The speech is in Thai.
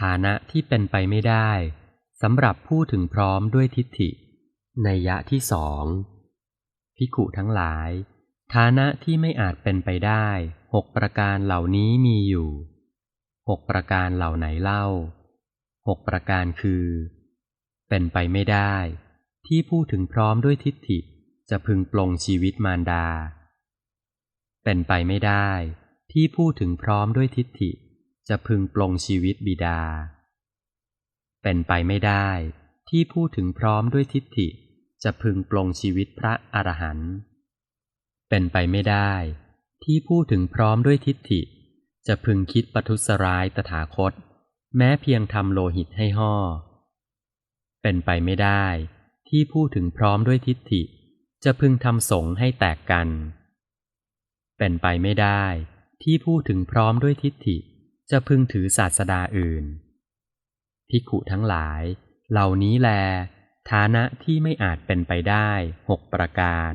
ฐานะที่เป็นไปไม่ได้สำหรับผู้ถึงพร้อมด้วยทิฏฐิ ในยะที่สองพิขุทั้งหลาย ฐานะที่ไม่อาจเป็นไปได้หกประการเหล่านี้มีอยู่หกประการเหล่าไหนเล่าหกประการคือ เป็นไปไม่ได้ ที่ผู้ถึงพร้อมด้วยทิฏฐิจะพึงปลงชีวิตมารดา เป็นไปไม่ได้ ที่ผู้ถึงพร้อมด้วยทิฏฐิ จะพึงปลงชีวิตบิดา เป็นไปไม่ได้ที่ผู้ถึงพร้อมด้วยทิฏฐิจะพึงปลงชีวิตพระอรหันต์เป็นไปไม่ได้ที่ผู้ถึงพร้อมด้วยทิฏฐิ จะพึงคิดประทุษร้ายตถาคต แม้เพียงทำโลหิตให้ห่อ เป็นไปไม่ได้ที่ผู้ถึงพร้อมด้วยทิฏฐิ จะพึงทำสงให้แตกกัน เป็นไปไม่ได้ที่ผู้ถึงพร้อมด้วยทิฏฐิ จะพึงถือศาสดาอื่นภิกขุทั้งหลาย เหล่านี้แล ฐานะที่ไม่อาจเป็นไปได้หกประการ